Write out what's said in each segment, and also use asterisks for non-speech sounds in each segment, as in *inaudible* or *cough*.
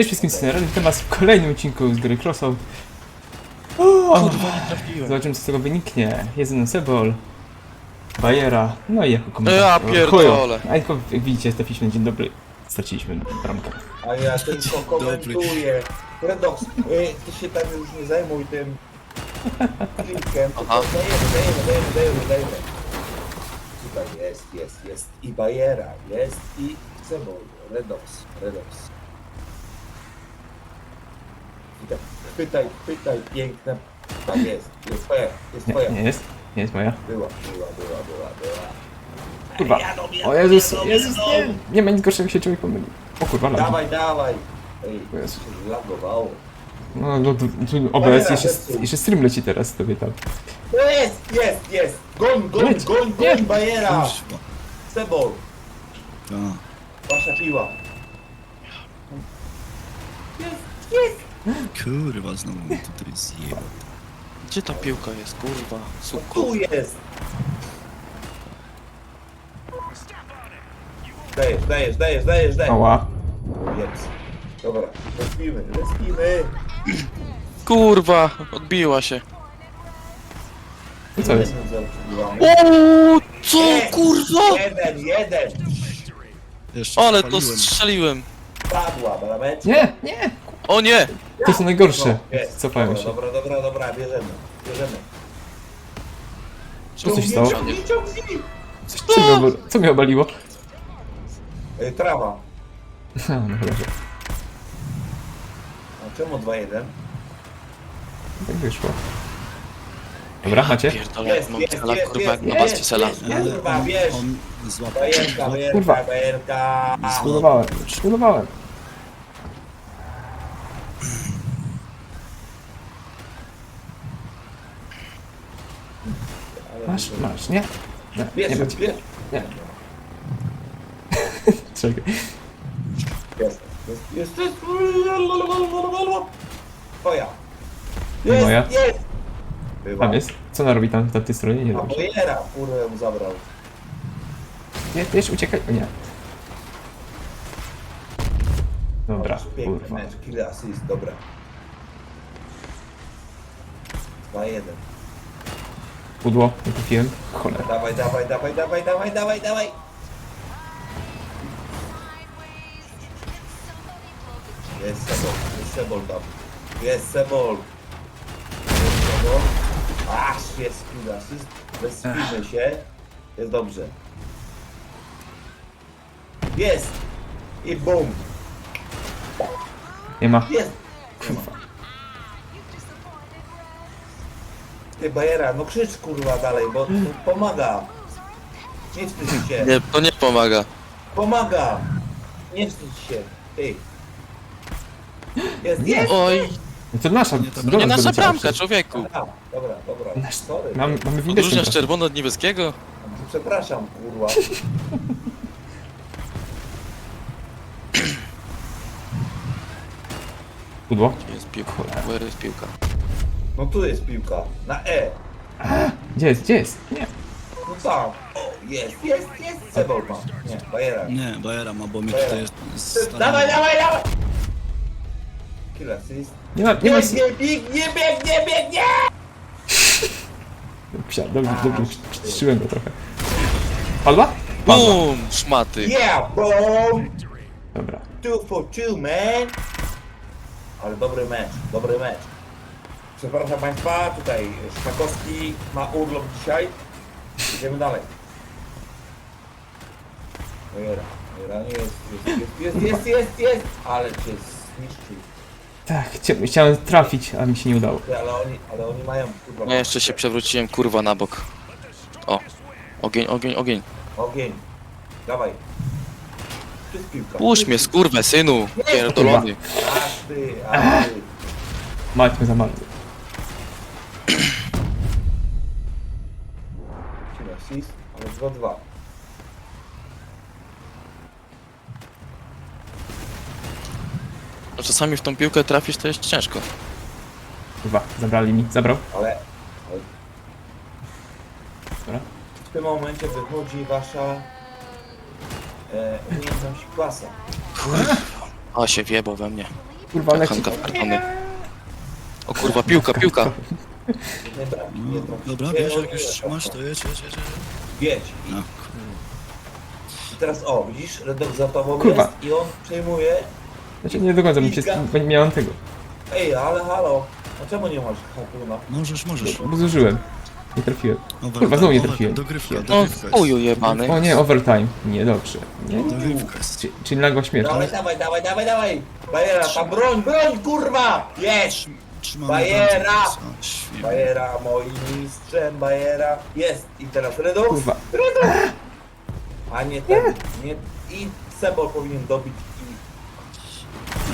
Cześć wszystkim scenarzom, witam was w kolejnym odcinku z gry trafiłem. Zobaczymy co z tego wyniknie. Jest jeden Sebol, Bajera, no i jako. Ja pierdolę. A tylko jak widzicie, trafiliśmy dzień dobry. Straciliśmy bramkę. A ja tylko komentuję. Redox, y, ty się tam już nie zajmuj tym klinkiem, tylko Aha. dajemy, dajemy, dajemy, dajemy, dajemy. Tutaj jest, jest, jest i Bajera, jest i Cebol, Redox, Redox. I tak chwytaj, chwytaj, piękne, tak jest, jest twoja, jest Nie, twoja. nie jest? Nie jest moja. Była, była, była, była, była. Kurwa. O Jezus, Jezus, nie. Nie ma nic gorszego, jak się człowiek pomyli. O kurwa, lagi. Dawaj, dawaj. Ej, Jezu. się zlagowało. No, no, tu, tu OBS, jeszcze, jeszcze stream leci teraz tobie tam. Jest, jest, jest! Goń, goń, Jedź. goń, Nie. goń, Bajera! Kurwa. Sebol, Tak. wasza piła. Kurwa, znowu mnie tutaj zjebał. Gdzie ta piłka jest, kurwa? Suko. Tu jest! Dajesz, dajesz, dajesz, dajesz, dajesz. Ała. Jest. Dobra, respimy, respimy. Kurwa, odbiła się. Co jest? O, co, kurwa? Jeden, jeden. Jeszcze Ale to spaliłem. strzeliłem. Padła, brameczka. Nie, nie. O nie! To są najgorsze. No, jest. Cofają dobra, się. Dobra, dobra, dobra, bierzemy, bierzemy. Co coś stało? Ciągnij. Coś, co, mnie obal... co mnie obaliło? Ej, Trawa. No, no że A czemu 2-1? tak wyszło. Dobra, macie? Pierdolę, Jest, mam jest, cela, jest, kurwa, jak jest, na jest, was cela. jest. Kurwa, wiesz. on złapał. Bajerka, Kurwa. bajerka, bajerka. Zbudowałem, zbudowałem. Masz, masz, nie? Nie, nie. Nie. *laughs* Czekaj. Jest, jest, jest, jest. Twoja. Moja? Jest, jest. Bywa. Tam jest. Co ona robi tam w tamtej stronie? Nie A dobrze. bajera, kurwę mu zabrał. Nie, wiesz, uciekaj. O nie. Dobra, Piękny kurwa. mecz, dobra. 2-1. Pudło, nie kupiłem. Cholera. Dawaj, dawaj, dawaj, dawaj, dawaj, dawaj, dawaj. Jest Sebol, jest Sebol tam. Jest Sebol. Jest Sebol. Aż jest assist. Bezpimy się. Jest dobrze. Jest! I bum! Nie ma. Jest! Ty Bajera, no krzycz kurwa dalej, bo pomaga. Nie wstydź się. Nie, to nie pomaga. Pomaga! Nie wstydź się. Ty. Jest, jest! Oj, No to nasza. Nie, to nie nasza bramka, człowieku. Dobra, dobra, dobra. Nasz- Sorry. Mam, mamy widać. Odróżniasz czerwono od niebieskiego? Przepraszam, kurwa. Pudło. Gdzie jest piłka? Where jest piłka? No tu jest piłka. Na E. Gdzie jest, gdzie jest? Nie. No tam. O, jest, jest, jest. Ma. Nie, Bajera. Nie, Bajera ma, bo mnie Bajera. tutaj jest Ty, Dawaj, dawaj, dawaj! Kill assist. Nie ma, nie ma. Biegnie, biegnie, biegnie, biegnie! Psia, dobrze, dobrze, przyczyłem go trochę. Padła? Padła. Bum! Szmaty. Yeah, boom! Dobra. Two for two, man! Ale dobry mecz, dobry mecz. Przepraszam Państwa, tutaj Szpakowski ma urlop dzisiaj. Idziemy dalej. Ojera, ojera, nie jest, jest, jest, jest, jest, jest, jest, ale cię zniszczył. Tak, chcia, chciałem trafić, a mi się nie udało. Ty, Ale oni, ale oni mają kurwa... Ja jeszcze się przewróciłem, kurwa, na bok. O. Ogień, ogień, ogień. Ogień. Dawaj. Tu jest piłka. Puść mnie, skurwę, synu. Pierdolony. Aż ty, aż ty. Maćmy za bardzo. Kill assist, ale 2-2. No Czasami w tą piłkę trafić to jest ciężko. Chyba, zabrali mi. Zabrał. Ale, ale Dobra. w tym momencie wychodzi wasza e, umiejętność klasa. A się wiebo we mnie. Kurwa, leci. Hanka w kartony. O kurwa, piłka, piłka. Nie bramki, nie bramki. dobra, wiesz, jak już trzymasz, to jedź, jedź, jedź. jedź. Jedź. I No, i teraz o, widzisz, Redok za tobą Kurwa. jest i on przejmuje. Znaczy nie do końca, mi się, bo nie miałem tego. Ej, ale halo, a czemu nie masz harpuna? możesz, możesz. Bo zużyłem. Nie trafiłem. Over, Kurwa, znowu nie trafiłem. Dogrywka, No, dogrywka jest. jebany. O nie, overtime. Nie, dobrze. Nie, nie. Dogrywka jest. Czy- Czyli nagła śmierć. Dawaj, dawaj, dawaj, dawaj, dawaj! Bajera, tam broń, broń, kurwa! Jest! Trzym- Trzymamy Bajera! bramkę. O, świetnie. Bajera, moim mistrzem, Bajera. Jest! I teraz Redok. Kurwa. A nie ten, nie... I Sebol powinien dobić i...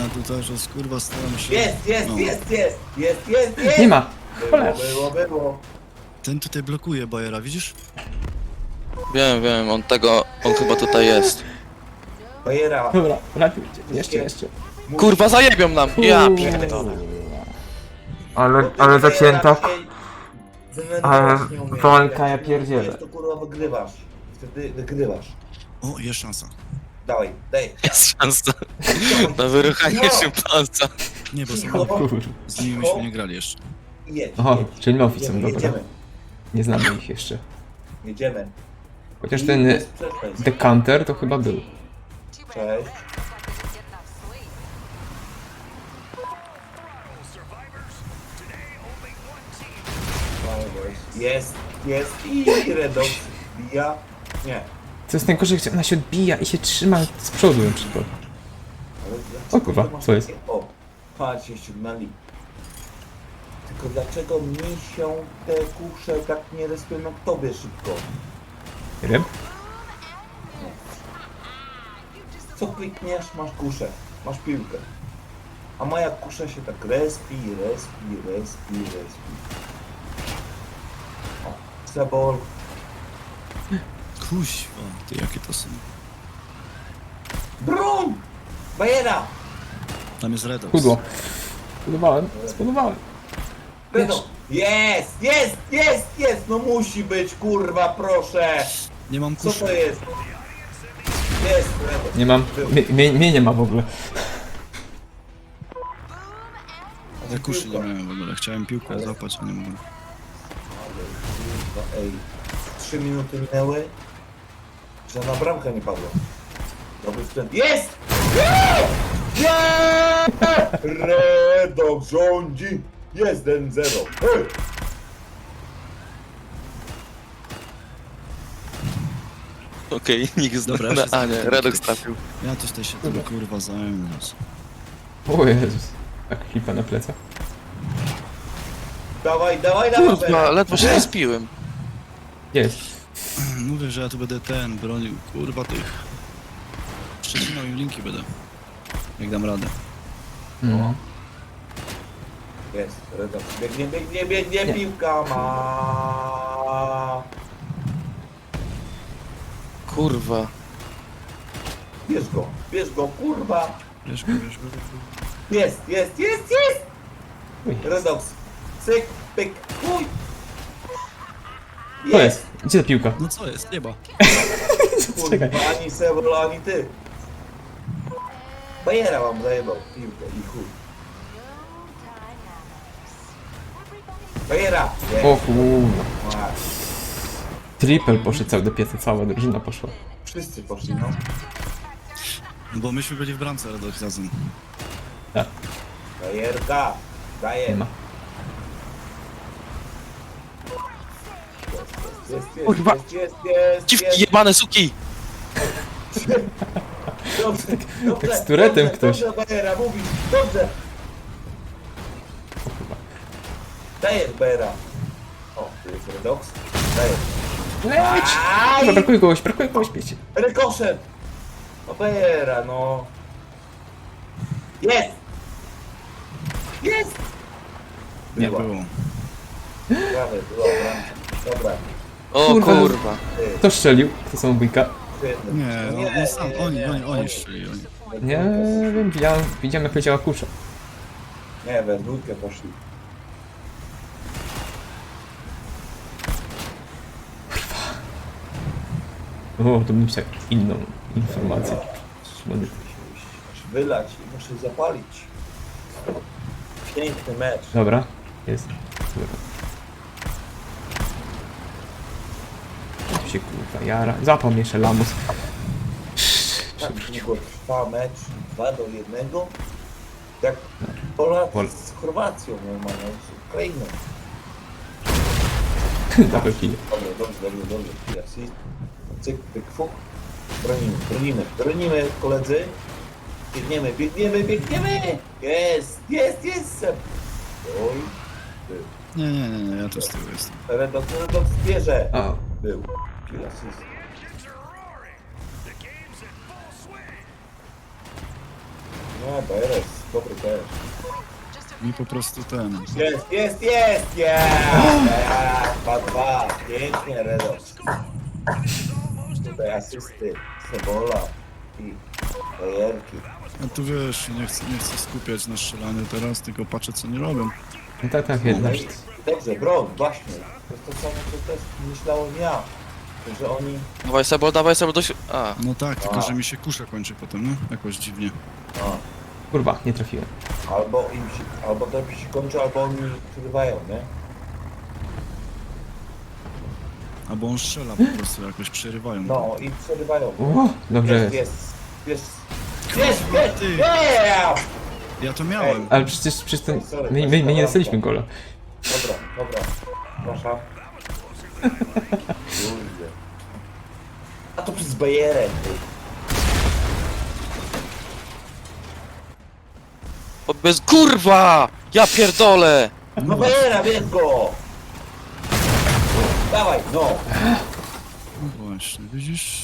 Ja tutaj, że kurwa staram się... Jest, jest, No. jest, jest! Jest, jest, jest! Nie ma. Było, Cholera. było, było. Ten tutaj blokuje Bajera, widzisz? Wiem, wiem, on tego, on chyba tutaj jest. Bajera. Dobra, ratujcie. Jeszcze, jeszcze. Kurwa, zajebią nam! Ja pierdolę. Ale, ale zacięta. Ale walka, ja pierdzielę. To kurwa wygrywasz. Wtedy wygrywasz. O, jest szansa. Dawaj, daj. Jest szansa na wyruchanie szympansa. Nie, bo Cicho. są... Kurwa. z nimi myśmy nie grali jeszcze. Jedź, O, jedź. czyli nowi są, Jedziemy, dobra. jedziemy, Nie znamy ich jeszcze. jedziemy. Chociaż I ten bez przeszkód. decanter to chyba był. Cześć. Jest, jest i Redox bija. Nie. Co jest najgorsze, że ona się odbija i się trzyma z przodu na przykład. Ale dlaczego O kurwa, masz co jest? takie- O, patrz, się ściągnęli. Tylko dlaczego mi się te kusze tak nie respią jak tobie szybko? Nie wiem. Co klikniesz, masz kuszę, masz piłkę. A moja kusza się tak respi, respi, respi, respi. O, Sebol. Kuźwa, ty jakie to są? Broń! Bajera! Tam jest Redox. Pudło. Spodobałem, spodobałem. Redo! Jest, jest, jest, jest! No musi być, kurwa, proszę! Nie mam Co kuszy. to jest? Jest, Redo. Nie mam. Mnie, mnie, mnie nie ma w ogóle. Ja kuszy nie miałem w ogóle. Chciałem piłkę Ale- złapać, a nie mogłem. Kurwa, ej. Trzy minuty minęły. Żadna bramka nie padła. Dobry sprzęt. Jest! Nie! Redo rządzi! Jest 1-0. Hej! Okej, *laughs* nikt z Dobra, Dobra, wszyscy A nie. Redox trafił. Ja też tutaj się tego kurwa zająłem. O Jezus. Tak hipa na plecach. Dawaj, dawaj, dawaj! Kurwa, Bera. ledwo się rozpiłem. Jest. Mówię, że ja tu będę ten bronił, kurwa tych. Przecinał im linki będę. Jak dam radę. No. Jest, Redo. Biegnie, biegnie, biegnie, Nie. piłka ma. Kurwa. Bierz go, bierz go, kurwa! Wiesz go, wiesz go. Jest, jest, jest, jest! Redox. Cyk, pyk, chuj! To jest. Gdzie ta piłka? No co jest? Nieba. *laughs* Czekaj. Kurwa, ani Sebol, ani ty. Bajera wam zajebał piłkę i chuj. Bajera! O kurwa. Triple poszedł cały do pieca, cała drużyna poszła. Wszyscy poszli, no. No bo myśmy byli w bramce razem. Tak, Bajerka! nie Daję. ma. Jest, jest, jest, Kurwa. jest, jest, jest, Dziwki jest. jebane suki! Dobrze, *laughs* dobrze, Jak z turetem dobrze, ktoś. Dobrze, Bajera, mówisz, dobrze. Dajesz, Bajera. O, tu jest Redox. Dajesz. Leć! Aj! brakuje kogoś, brakuje kogoś, wiecie. Rykoszet! No Bajera, no. Jest! Jest! Nie Była. Było. Prawie, była bramka. Dobra. O Kurwa. kurwa. Ty, Kto strzelił? To są wujka. świetny. Nie, on sam, oni, oni, oni. Nie wiem, widziałem, widziałem jak leciała kusza. Nie, we dwójkę poszli. O, to bym chciał inną informację. Muszę wylać i muszę zapalić. Piękny mecz. Dobra, jest. Dobra. Się kurwa jara. Zapał mnie jeszcze lamus. Tak długo trwa mecz 2 do 1. Jak Polacy Pol- z Chorwacją normalnie, z Ukrainą. *laughs* Kill. Dobrze, dobrze, dobrze, dobrze. Cyk, pyk, fuk. Bronimy, bronimy, bronimy koledzy. Biegniemy, biegniemy, biegniemy! Jest, jest, jest! Seb. Oj, był. Nie, nie, nie, nie, ja tu z tyłu jestem. Redox, Redox bierze. A, Był. Kill assist. No, Beres, dobry też. Mi po prostu ten... Jest, jest, jest! Yeah! 2-2. Pięknie, Redox. Tutaj asysty, Sebola i bajerki. Ja tu wiesz, nie chcę, nie chcę skupiać na strzelaniu teraz, tylko patrzę co nie robią. no tak, tak, jedna. No i dobrze, broń, właśnie. To jest to samo, co też myślałem ja. Że oni... Dawaj Sebol, dawaj Sebol do si- A, No tak, tylko A. że mi się kusza kończy potem, nie? Jakoś dziwnie. A, Kurwa, nie trafiłem. albo im się, albo to się kończy, albo oni przerywają, nie? Albo on strzela po prostu, jakoś przerywają. No i przerywają. O, dobrze Jest, jest. jest, jest. Jest, jest, ty. Ja to miałem. Ej. Ale przecież, przecież ten... Sorry, My, my, my nie dostaliśmy gola. Dobra, dobra. Proszę. *laughs* A to przez bajerek. ty. o, bez kurwa! Ja pierdolę! No bajera, bierz go! Dawaj, no! No właśnie, widzisz?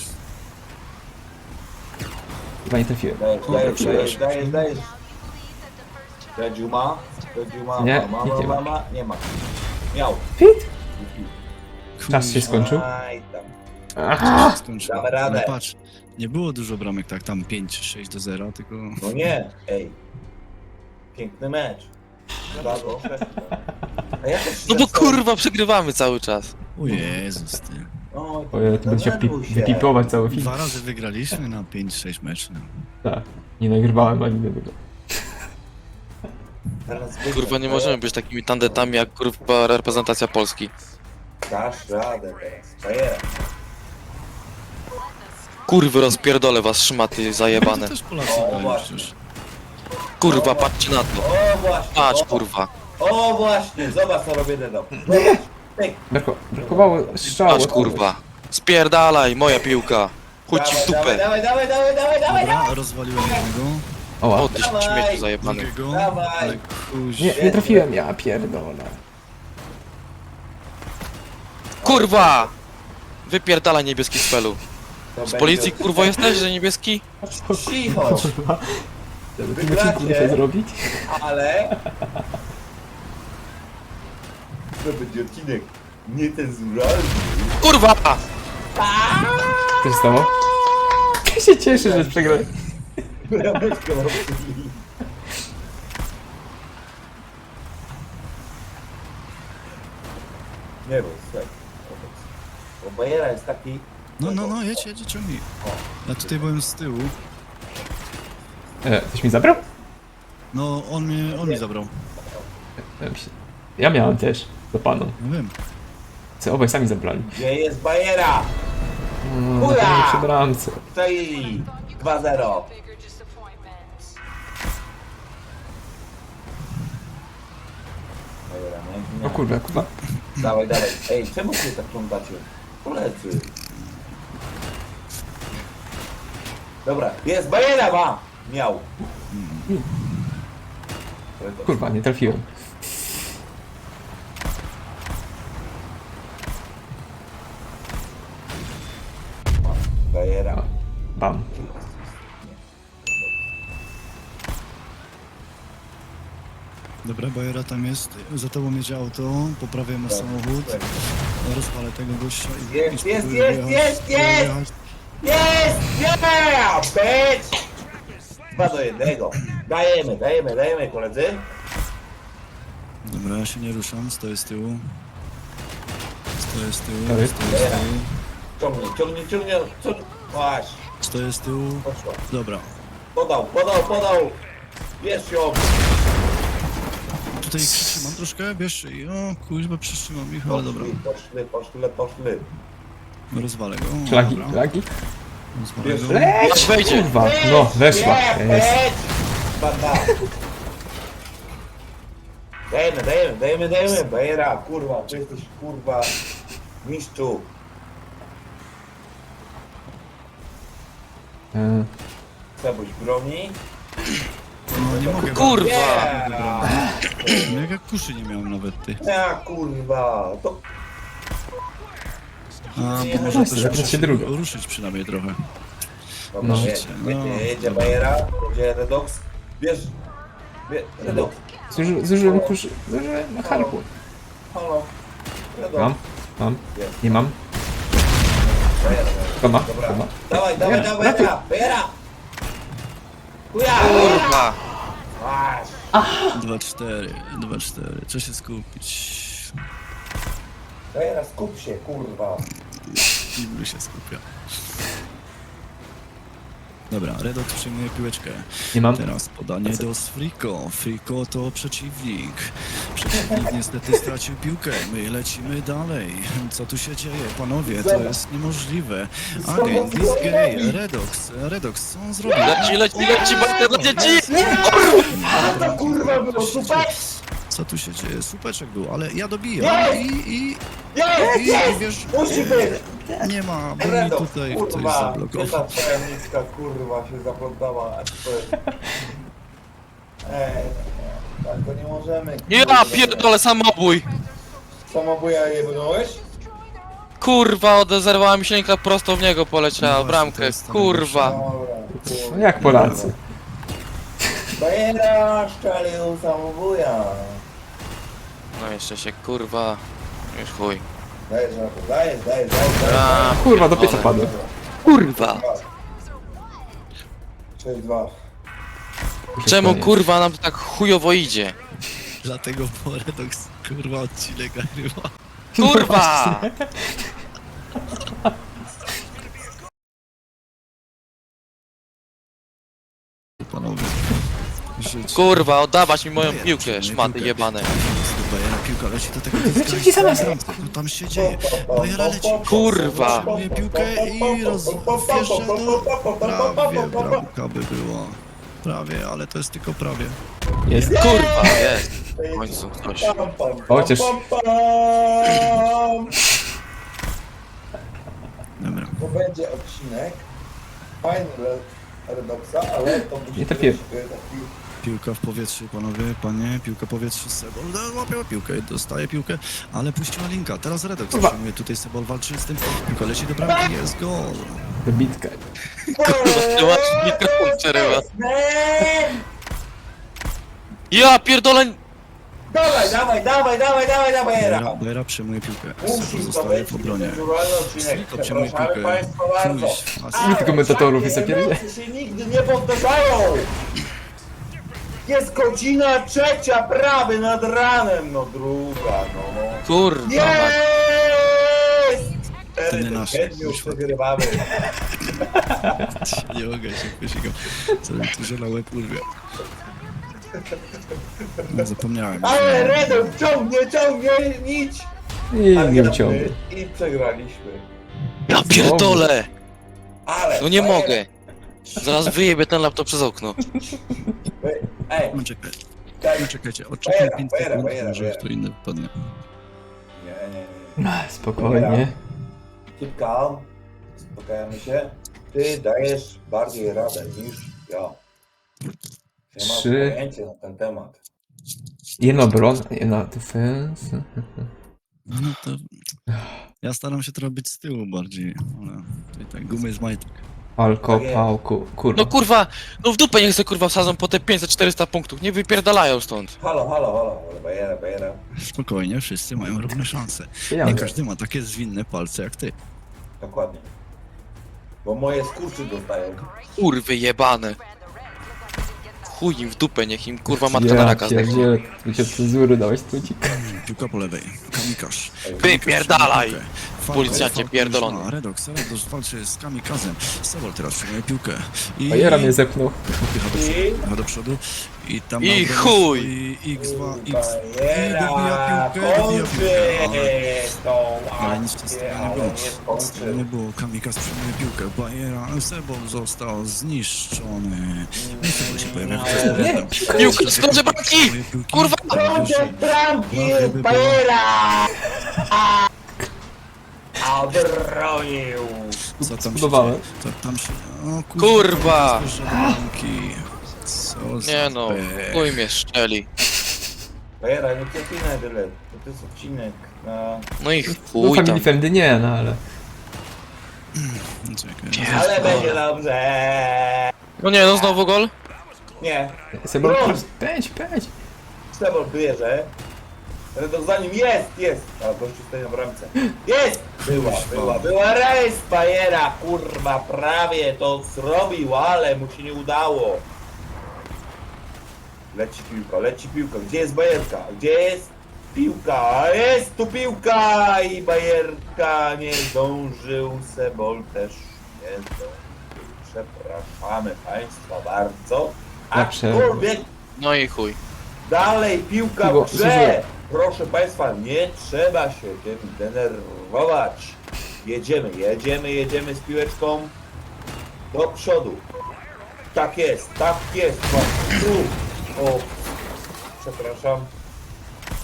Chyba nie trafiłem. Dajesz, dajesz, dajesz, dajesz, dajesz. Redziu ma? Redziu ma? Nie, ma, nikt ma, nie ma, ma. ma? Nie ma. Miał. Fit? Czas się skończył. Aj, tam. Aha! skończył. Damy radę. Ale patrz, nie było dużo bramek, tak, tam 5-6 do 0, tylko... No nie, ej. Piękny mecz. Sześciu. A ja też No bo zresztą- kurwa, przegrywamy cały czas. O Jezus, ty. Oj, O, ja tu będę się denerwuj wypipować cały film. Dwa razy wygraliśmy na 5-6 meczy. No. Tak. Nie nagrywałem ani jednego. Teraz. Kurwa, nie możemy być takimi tandetami jak kurwa reprezentacja Polski. Dasz radę teraz. Bajera. Kurwy, rozpierdolę was szmaty zajebane. To też Polacy O, grają właśnie. przecież. Kurwa, patrzcie na to. O właśnie. Patrz, o, kurwa. O właśnie, zobacz co robię Dedo. Brakowało strzału. Patrz, kurwa. Spierdalaj, moja piłka. Chodź ci w dawaj, dupę. dawaj, dawaj, dawaj, dawaj, dawaj, Dobra, rozwaliłem jednego, Oła. O, ty Dawaj. śmieciu zajebany. drugiego, Dawaj. ale kuź... Nie, nie trafiłem, ja pierdolę. Kurwa! Wypierdalaj niebieski z felu. To Z będzie- policji kurwo jesteś, że niebieski? Cicho, Kurwa. Żeby tym Wygracie. zrobić. ale... To będzie odcinek niecenzuralny. Kurwa! Co się stało? Ja się cieszę, że przegrałem. Brameczkę mam przyjęli. Nie wiem, słuchaj. Bo Bajera jest taki... No, no, no, jedź, jedź, ciągnij. Ja tutaj byłem z tyłu. E, ktoś mi zabrał? No, on mnie, on mi zabrał. Ja myślę- Ja miałem też. Do panu. No wiem. Co obaj sami zabrali. Gdzie jest Bajera? Na Ura! pewno przy bramce. Stoi 2-0. bigger disappointment. Bajera, nie? nie. O kurwa, kurwa. Dawaj, dawaj. Ej, czemu się tak plątacie? Koledzy. Dobra, jest Bajera ma! Miał. Kurwa, nie trafiłem. Bajera. Bam. Dobra, Bajera tam jest. Za tobą jedzie auto, poprawiam mu samochód. Rozwalę tego gościa i... Jest, i jest, spróbuję jest, wyjechać. jest, jest! Jest! Yeah! Bitch! Dwa do jednego. Dajemy, dajemy, dajemy koledzy. Dobra, ja się nie ruszam, stoję z tyłu. Stoję z tyłu, stoję z tyłu. Ciągnij, ciągnij, ciągnij. ciągnij. Właśnie, Stoję z tyłu. poszła. Dobra. Podał, podał, podał. Bierz ją. tutaj przytrzymam troszkę, wiesz, i o kuźba przytrzymam ich, ale dobra, Poszli, poszli, poszli. rozwalę go. Szlagi, dobra, szlagi. Go. Leć! Wejdzie. Kurwa, no, weszła. Jest. Banda. Dajemy, dajemy, dajemy, dajemy, bajera, kurwa, ty jesteś kurwa mistrzu. E, Sebuś broni. No nie mogę. Kurwa! Jak jak kuszy nie miałem nawet ty. Ja kurwa, to A, bo no może też zaraz się druga. ruszyć przynajmniej trochę. Dobra, No. jedzie, jedzie, jedzie bajera, jedzie Redox. Bierz, bierz, Redox, zuży, zużyłem kuszy. Zużyłem na harpu. halo. Redox. Mam, mam, nie mam. Bajera, Kto ma? Dobra, Kto ma? dawaj, dawaj, Bajera, dawaj, bajera, bajera. Kuja! Kurwa! Masz. 2-4, 2-4. Trzeba się skupić. Bajera, skup się, kurwa. Nie będę się skupia. Dobra, Redox przyjmuje piłeczkę. Nie mam. Teraz podanie do Friko. Friko to przeciwnik. Przeciwnik niestety stracił piłkę. My lecimy dalej. Co tu się dzieje? Panowie, to jest niemożliwe. Agent, this gay, Redox, Redox, co on zrobił? Leci, leci, leci, bajka dla dzieci! A to kurwa było super! Co tu się dzieje? Supeczek był, ale ja dobijam i, i, Jest, i, i jest! wiesz, Musi być! nie ma, bo mi Redox, tutaj ktoś kurwa! zablokował. Gdzie ta niska kurwa się zaplątała? A to jest... Ej, tak to nie możemy. Ja pierdolę samobój! Samobuja jebnąłeś? Kurwa, odezerwała mi silnika prosto w niego poleciała, No w właśnie, to bramkę, jest kurwa! Dobra, kurwa. No jak Polacy. Bajera szczelił samobuja. No jeszcze się, kurwa... Już chuj. Dajesz, Rafał, dajesz, dajesz, dajesz, dajesz. A, Kurwa, do pieca padłem. kurwa! 6-2. Czemu Koniec. kurwa nam to tak chujowo idzie? Dlatego bo Redox, kurwa, odcinek nagrywa. Kurwa! Panowie. Kurwa, oddawać mi moją piłkę, szmaty piłkę. jebane. Piłka leci do tego Ci dyska. same Co tam się dzieje? Bajera leci. Kurwa! Przyjmuje piłkę i rozwierzę do... Prawie bramka by była. Prawie, ale to jest tylko prawie. Jest. Kurwa, jest! W końcu coś. Chociaż- Dobra. To będzie odcinek. Fajny Redoxa, ale to musi Nie trafiłem. taki... Piłka w powietrzu, panowie, panie, piłka w powietrzu, Sebol łapie piłkę, dostaje piłkę, ale puściła linka, teraz Redox Kurwa. przyjmuje, tutaj Sebol walczy z tym, piłka leci do bramki, jest gol. Dobitka. Kurwa, mikrofon przerywa. Ja pierdolę! Dawaj, dawaj, dawaj, dawaj, dawaj, dawaj, Bajera, Era. Bajera przyjmuje piłkę, Sebol zostaje w obronie. odcinek. Friko przyjmuje Przepraszamy piłkę, Państwa bardzo. Fuś, Ale Nikt komentatorów jest takie zapierdzie. emocje się nigdy nie powtarzają! Jest godzina trzecia, prawy nad ranem, no druga, no. Kurwa, mać. Jest! To nie nasze, wyszło. nie mogę się, co mi tu że na łeb urwie. No, zapomniałem. Ale Redon ciągnie, ciągnie, nić! I nie gramy uciągnę. I przegraliśmy. Ja pierdolę! Ale... No nie mogę! Zaraz wyjebię ten laptop przez okno. Ej, No czekaj, no czekajcie, odczekaj Bajera, 5 bajera, sekund, bajera, może bajera. kto inny wypadnie. Nie, nie, nie. Spokojnie. Keep calm. Spokajamy się. Ty dajesz bardziej radę niż ja. Ja mam Trzy. pojęcie na ten temat. Jedna obrona, jedna defense. No to... Ja staram się trochę być z tyłu bardziej, ale tutaj tak gumy z majtek. Alko, Tak jest. pałku, kurwa. No kurwa, no w dupę niech se kurwa wsadzą po te 500-400 punktów, nie wypierdalają stąd. Halo, halo, halo. Ale Bajera, bajera. Spokojnie, wszyscy mają równe szanse. Nie Pieniądze. każdy ma takie zwinne palce jak ty. Dokładnie. Bo moje skurczy dostają. Kurwy jebane. Chuj im w dupę, niech im kurwa matka na raka zdechnie. pierdzielę, tu się cenzury dałeś, tucik. Piłka po lewej, kamikasz. Wypierdalaj! Policjancie pierdolony. Redox, Redox walczy z kamikazem. Sebol teraz przejmuje piłkę. I Bajera mnie zepchnął. Popycha do przodu, popycha do przodu. I tam I chuj! stoi X2, X. I Bajera, dobija piłkę, dobija piłkę. Ale, kończy tą ale nic z tego akcję, nie ale było. nie Nic z tego nie było. Kamikaz przejmuje piłkę. Bajera, Sebol został zniszczony. No i Sebol się pojawia Nie, Piłka, skąd bramki! Kurwa! Kończę bramki. Bajera! Bronił! Co tam się dzieje? Co tam się... O Kurwa! bramki. Co za Nie no, pech. chuj mnie szczeli. Bajera, nie przepinaj tyle. To jest odcinek na... No i No chuj tam. Family Friendly nie, no ale... Czekaj. Ale będzie dobrze! No nie, no znowu gol? Nie, Sebol, Bro! pędź, pędź. Sebol bierze. Redok za nim jest, jest! A gościu stoi na bramce. *gasps* Jest! Była, była, była rejs Bajera, kurwa, prawie to zrobił, ale mu się nie udało. Leci piłka, leci piłka. Gdzie jest Bajerka? Gdzie jest piłka? Jest tu piłka! I Bajerka nie zdążył, Sebol też nie zdążył. Przepraszamy Państwa bardzo. Przerwę. Aczkolwiek No i chuj. Dalej piłka w grze! Proszę Państwa, nie trzeba się tym denerwować. Jedziemy, jedziemy, jedziemy z piłeczką do przodu. Tak jest, tak jest. Tu. O, przepraszam.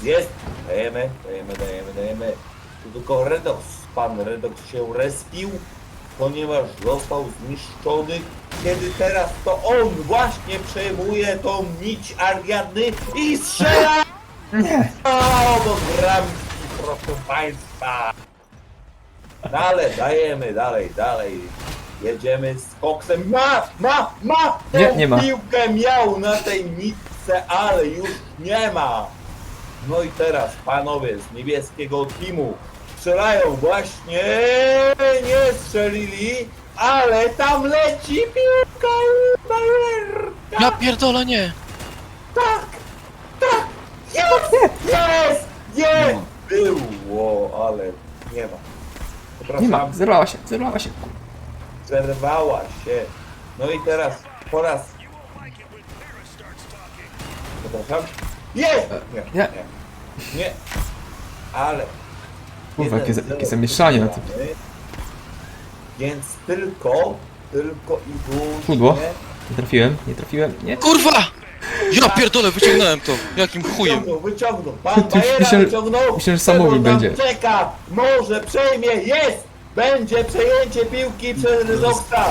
Jest. Dajemy, dajemy, dajemy, dajemy. Tu tylko Redox. Pan Redox się respił, ponieważ został zniszczony. Kiedy teraz to on właśnie przejmuje tą nić Ariadny i strzela! Nie. O, do bramki, proszę Państwa. Dalej, dajemy, dalej, dalej. Jedziemy z koksem. Ma, ma, ma! Tę Nie, nie ma. piłkę miał na tej nitce, ale już nie ma. No i teraz panowie z niebieskiego teamu strzelają właśnie, nie strzelili, ale tam leci piłka i bajerka. Ja pierdolę nie! Tak! Jest! Jest! Jest! Było, ale nie ma. Nie ma, Przepraszam, zerwała się, zerwała się. zerwała się. No i teraz po raz. Przepraszam. Jest! Nie, Nie. nie. Nie. Ale. Kurwa, jakie, za- 1-0 jakie zamieszanie na tym. wygramy. Więc tylko, tylko i wyłącznie. Pudło. Nie trafiłem, nie trafiłem, nie. Kurwa! Ja pierdolę, wyciągnąłem to. Jakim chujem. Wyciągnął, wyciągnął. Pan Ty- Bajera wyciągnął. myślę, że tam będzie. czeka. Może przejmie. Jest! Będzie przejęcie piłki przez Rydoksa.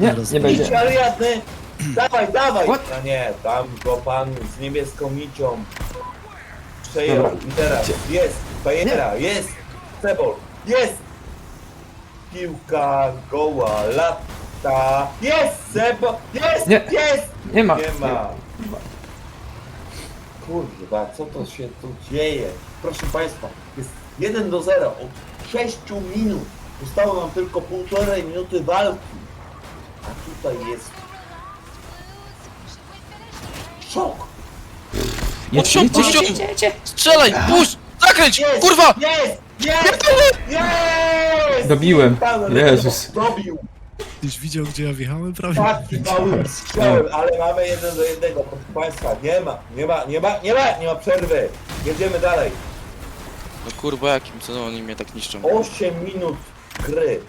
Nie, nie będzie. Idź Ariadny. Dawaj, dawaj. What? No nie, tam go pan z niebieską nicią przejął. Dobra. I teraz jest Bajera, jest Sebol, jest piłka goła, lata, jest Sebol, jest, Nie. jest! Nie ma. Nie ma. Kurwa, co to się tu dzieje? Proszę Państwa, jest 1 do 0 od 6 minut. Zostało nam tylko półtorej minuty walki. A tutaj jest szok. Puść ją! jedźcie, jedźcie. Strzelaj! Puść! Zakręć! Jest! Kurwa! Jest! Jest! Jest! Dobiłem. Jezus. Dobił. Ktoś widział, gdzie ja wjechałem prawie? Taki mały strzał, ale mamy jeden do jednego. Proszę Państwa, nie ma, nie ma, nie ma, nie ma, nie ma przerwy. Jedziemy dalej. No kurwa, jakim co oni mnie tak niszczą? 8 minut gry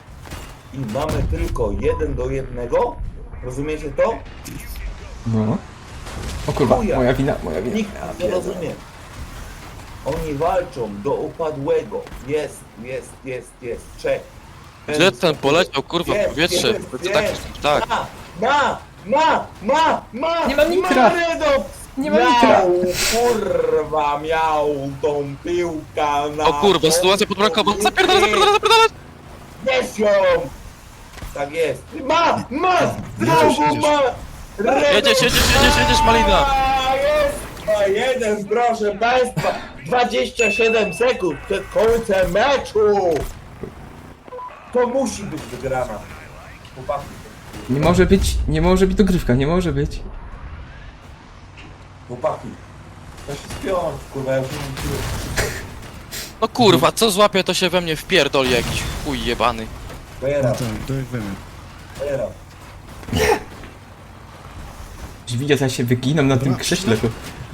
i mamy tylko jeden do jednego. Rozumiecie to? No. O kurwa, Chuja. moja wina, moja wina. Nikt Ja nie pierdolę. rozumie. Oni walczą do upadłego. Jest, jest, jest, jest. Trzech. Gdzie ten poleciał, kurwa, w powietrze? jest, To tak, jest. tak. Ma, ma, ma, ma, ma! Nie mam nitra. Nie miał, nitra. kurwa, miał tą piłkę na... O kurwa, sytuacja podbramkowa. Zapierdala, zapierdala, zapierdala! Weź ją! Tak jest. Ma, ma! Znowu jedziesz. ma! Redox Jedziesz, jedziesz, jedziesz, jedziesz, Malina. ma, Jest! A jeden, proszę Państwa, 27 sekund przed końcem meczu! To musi być wygrana. Chłopaki, Nie może być, nie może być dogrywka, nie może być. chłopaki. Ja się spiąć, kurwa, ja już nie mam siły. No kurwa, co złapie to się we mnie wpierdoli jakiś chuj jebany. Bajera, No tak, tak wiemy. bajera. Jeśli widział, że ja się wyginam na tym krześle, to...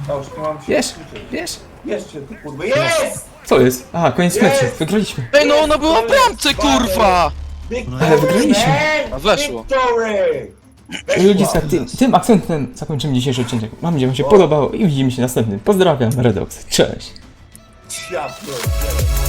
A już nie mam się Wiesz, wiesz? Jeszcze ty kurwa, jest! Co jest? Aha, koniec Jest! meczu, wygraliśmy. Ej, no ona była w bramce, kurwa! Victory, Ale wygraliśmy. man! A weszło. Victory! Ludzie, tym, tym akcentem zakończymy dzisiejszy odcinek. Mam nadzieję, że wam się podobało i widzimy się następnym. Pozdrawiam, Redox. Cześć. Ja pierdolę.